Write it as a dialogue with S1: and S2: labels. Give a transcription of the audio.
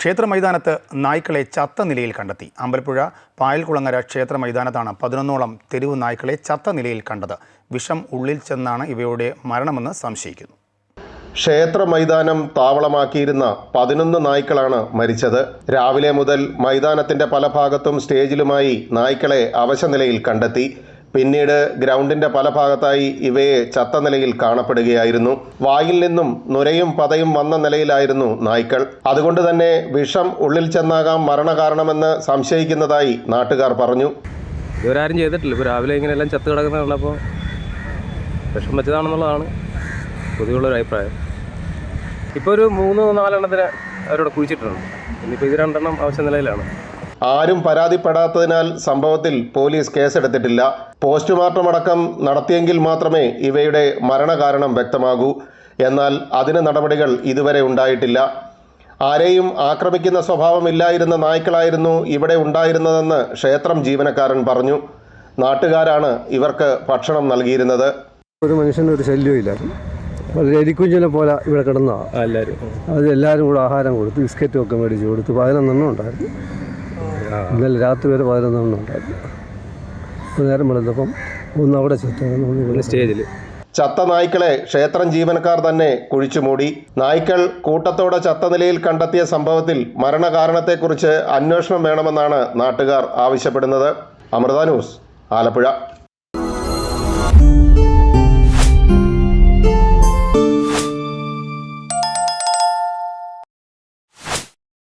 S1: ക്ഷേത്ര മൈതാനത്ത് നായ്ക്കളെ ചത്ത നിലയിൽ കണ്ടെത്തി. അമ്പലപ്പുഴ പായൽകുളങ്ങര ക്ഷേത്ര മൈതാനത്താണ് പതിനൊന്നോളം തെരുവ് നായ്ക്കളെ ചത്ത നിലയിൽ കണ്ടത്. വിഷം ഉള്ളിൽ ചെന്നാണ് ഇവയുടെ മരണമെന്ന് സംശയിക്കുന്നു.
S2: ക്ഷേത്ര മൈതാനം താവളമാക്കിയിരുന്ന പതിനൊന്ന് നായ്ക്കളാണ് മരിച്ചത്. രാവിലെ മുതൽ മൈതാനത്തിന്റെ പല ഭാഗത്തും സ്റ്റേജിലുമായി നായ്ക്കളെ അവശനിലയിൽ കണ്ടെത്തി. പിന്നീട് ഗ്രൗണ്ടിന്റെ പല ഭാഗത്തായി ഇവയെ ചത്ത നിലയിൽ കാണപ്പെടുകയായിരുന്നു. വായിൽ നിന്നും നുരയും പതയും വന്ന നിലയിലായിരുന്നു നായ്ക്കൾ. അതുകൊണ്ട് തന്നെ വിഷം ഉള്ളിൽ ചെന്നാകാം മരണകാരണമെന്ന് സംശയിക്കുന്നതായി നാട്ടുകാർ പറഞ്ഞു.
S3: ഇവരാരും ചെയ്തിട്ടില്ല. ഇപ്പോൾ രാവിലെ ഇങ്ങനെ എല്ലാം ചത്ത് കിടക്കുന്നുള്ളപ്പോൾ വിഷം വെച്ചതാണെന്നുള്ളതാണ് പൊതുവെയുള്ളൊരു അഭിപ്രായം. ഇപ്പോൾ ഒരു മൂന്ന് നാലെണ്ണത്തിന് അവരോട് കുഴിച്ചിട്ടുണ്ട്. ഇനിയിപ്പോൾ ഇത് രണ്ടെണ്ണം ആവശ്യ നിലയിലാണ്.
S2: ആരും പരാതിപ്പെടാത്തതിനാൽ സംഭവത്തിൽ പോലീസ് കേസെടുത്തിട്ടില്ല. പോസ്റ്റ്മോർട്ടം അടക്കം നടത്തിയെങ്കിൽ മാത്രമേ ഇവയുടെ മരണകാരണം വ്യക്തമാകൂ. എന്നാൽ അതിന് നടപടികൾ ഇതുവരെ ഉണ്ടായിട്ടില്ല. ആരെയും ആക്രമിക്കുന്ന സ്വഭാവമില്ലായിരുന്ന നായ്ക്കളായിരുന്നു ഇവിടെ ഉണ്ടായിരുന്നതെന്ന് ക്ഷേത്രം ജീവനക്കാരൻ പറഞ്ഞു. നാട്ടുകാരാണ് ഇവർക്ക് ഭക്ഷണം നൽകിയിരുന്നത്.
S4: ഒരു മനുഷ്യന് ഒരു വളരെ എലിക്കുഞ്ഞിനെ പോലെ ഇവിടെ കിടന്നതാണ്
S3: എല്ലാവരും
S4: അത് എല്ലാവരും കൂടെ ആഹാരം കൊടുത്ത് ബിസ്ക്കറ്റും ഒക്കെ മേടിച്ച് കൊടുത്ത് പതിനൊന്നെണ്ണം ഉണ്ടായിരുന്നു. ഇന്നലെ രാത്രി വരെ പതിനൊന്നെണ്ണം ഉണ്ടായിരുന്നു. നേരം വെളുത്തപ്പം ഒന്ന് അവിടെ
S3: സ്റ്റേജിൽ
S2: ചത്ത. നായ്ക്കളെ ക്ഷേത്രം ജീവനക്കാർ തന്നെ കുഴിച്ചുമൂടി നായ്ക്കൾ കൂട്ടത്തോടെ ചത്ത നിലയിൽ കണ്ടെത്തിയ സംഭവത്തിൽ മരണകാരണത്തെക്കുറിച്ച് അന്വേഷണം വേണമെന്നാണ് നാട്ടുകാർ ആവശ്യപ്പെടുന്നത്. അമൃത ന്യൂസ് ആലപ്പുഴ.